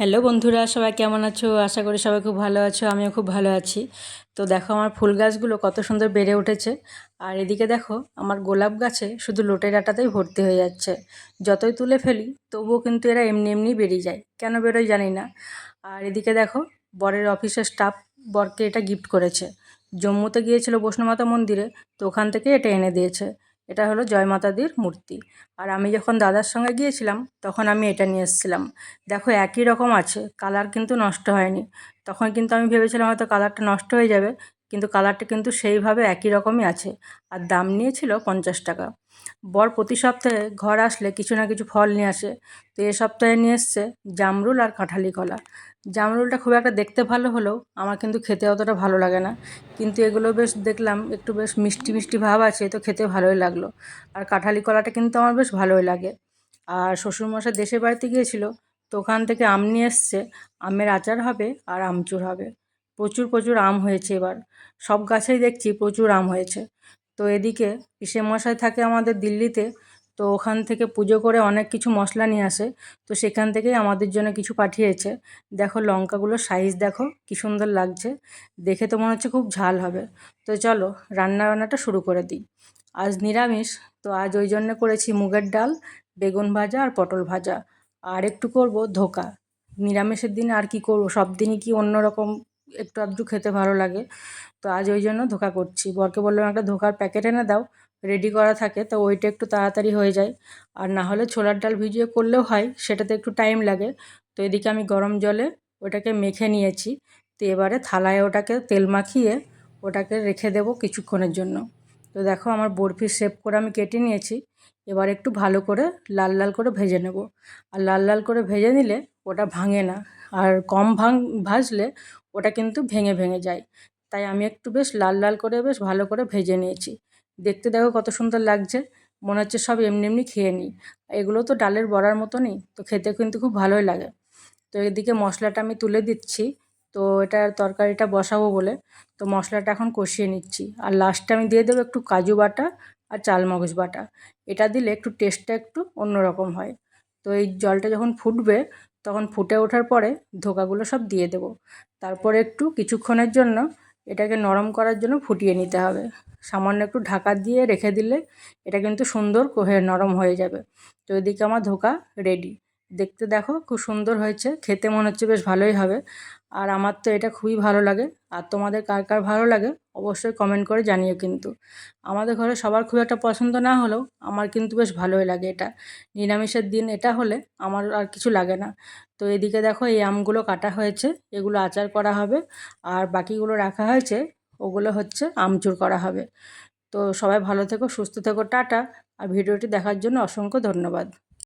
Hello বন্ধুরা, সবাই কেমন আছো? আশা করি সবাই খুব ভালো আছো, আমিও খুব ভালো আছি। তো দেখো আমার ফুল গাছগুলো কত সুন্দর বেড়ে উঠেছে। আর এদিকে দেখো আমার গোলাপ গাছে শুধু লোটে ডাটাতেই ভর্তি হয়ে যাচ্ছে। যতই তুলে ফেলি, তবুও কিন্তু এরা এমনি এমনি বেরিয়ে যায়। কেন বেরোয় জানি না। আর এদিকে দেখো বরের অফিসের স্টাফ বরকে এটা গিফট করেছে। জম্মুতে গিয়েছিল বৈষ্ণমাতা মন্দিরে, তো ওখান থেকে এটা এনে দিয়েছে। এটা হলো জয়মাতাদির মূর্তি। আর আমি যখন দাদার সঙ্গে গিয়েছিলাম, তখন আমি এটা নিয়ে এসেছিলাম। দেখো, একই রকম আছে কালার কিন্তু নষ্ট হয়নি। তখন কিন্তু আমি ভেবেছিলাম হয়তো কালারটা নষ্ট হয়ে যাবে কিন্তু কালারটা কিন্তু সেইভাবে একই রকমই আছে। আর দাম নিয়েছিল পঞ্চাশ টাকা। বর প্রতি সপ্তাহে ঘর আসলে কিছু না কিছু ফল নিয়ে আসে। তো এ সপ্তাহে নিয়ে এসছে জামরুল আর কাঁঠালি কলা। জামরুলটা খুব একটা দেখতে ভালো হলেও আমার কিন্তু খেতে অতটা ভালো লাগে না। কিন্তু এগুলো বেশ দেখলাম, একটু বেশ মিষ্টি মিষ্টি ভাব আছে, তো খেতে ভালোই লাগল। আর কাঁঠালি কলাটা কিন্তু আমার বেশ ভালোই লাগে। আর শ্বশুরমশাই দেশের বাড়িতে গিয়েছিল, তো ওখান থেকে আম নিয়ে এসছে। আমের আচার হবে আর আমচুর হবে। প্রচুর প্রচুর আম হয়েছে এবার। সব গাছেই দেখছি প্রচুর আম হয়েছে। তো এদিকে মশাই থাকে আমাদের দিল্লিতে, তো ওখান থেকে পুজো করে অনেক কিছু মশলা নিয়ে আসে। তো সেখান থেকেই আমাদের জন্য কিছু পাঠিয়েছে। দেখো লঙ্কাগুলো সাইজ দেখো কী সুন্দর লাগছে। দেখে তো মনে হচ্ছে খুব ঝাল হবে। তো চলো রান্না বান্নাটা শুরু করে দিই। আজ নিরামিষ, তো আজ ওই জন্য করেছি মুগের ডাল, বেগুন ভাজা আর পটল ভাজা। আর একটু করব ধোকা। নিরামিষের দিন আর কি করব? সব দিনই কি অন্য রকম একটু আধটু খেতে ভালো লাগে। তো আজ ওই জন্য ধোকা করছি। বরকে বললাম, একটা ধোকার প্যাকেট এনে দাও রেডি করা থাকে, তো ওইটা একটু তাড়াতাড়ি হয়ে যায়। আর না হলে ছোলার ডাল ভিজিয়ে করলেও হয়, সেটাতে একটু টাইম লাগে। তো এদিকে আমি গরম জলে ওটাকে মেখে নিয়েছি। তো এবারে থালায় ওটাকে তেল মাখিয়ে ওটাকে রেখে দেবো কিছুক্ষণের জন্য। তো দেখো আমার বরফির শেপ করে আমি কেটে নিয়েছি। এবার একটু ভালো করে লাল লাল করে ভেজে নেব। আর লাল লাল করে ভেজে নিলে ওটা ভাঙে না। আর কম ভাঙ, ভাজলে ওটা কিন্তু ভেঙে ভেঙে যায়। তাই আমি একটু বেশ লাল লাল করে বেশ ভালো করে ভেজে নিয়েছি। দেখতে দেখো কত সুন্দর লাগছে। মনে হচ্ছে সব এমনি এমনি খেয়ে নিই। এগুলো তো ডালের বড়ার মতনই, তো খেতে কিন্তু খুব ভালোই লাগে। তো এদিকে মশলাটা আমি তুলে দিচ্ছি। তো এটা তরকারিটা বসাবো বলে। তো মশলাটা এখন কষিয়ে নিচ্ছি। আর লাস্টে আমি দিয়ে দেবো একটু কাজু বাটা আর চালমগজ বাটা। এটা দিলে একটু টেস্টটা একটু অন্যরকম হয়। তো এই জলটা যখন ফুটবে তখন ফুটে ওঠার পরে ধোকাগুলো সব দিয়ে দেব। তারপরে একটু কিছুক্ষণের জন্য এটাকে নরম করার জন্য ফুটিয়ে নিতে হবে। সামান্য একটু ঢাকা দিয়ে রেখে দিলে এটা কিন্তু সুন্দর নরম হয়ে যাবে। তো এদিকে আমার ধোকা রেডি দেখতে দেখো, খুব সুন্দর হয়েছে। খেতে মনে হচ্ছে বেশ ভালোই হবে। আর আমার তো এটা খুবই ভালো লাগে। আর তোমাদের কার কার ভালো লাগে, অবশ্যই কমেন্ট করে জানিও কিন্তু। আমাদের ঘরে সবার খুব একটা পছন্দ না হলেও আমার কিন্তু বেশ ভালোই লাগে এটা। নিরামিষের দিন এটা হলে আমার আর কিছু লাগে না। তো এদিকে দেখো, এই আমগুলো কাটা হয়েছে, এগুলো আচার করা হবে। আর বাকিগুলো রাখা হয়েছে, ওগুলো হচ্ছে আমচুর করা হবে। তো সবাই ভালো থেকো, সুস্থ থেকো, টাটা। আর ভিডিওটি দেখার জন্য অসংখ্য ধন্যবাদ।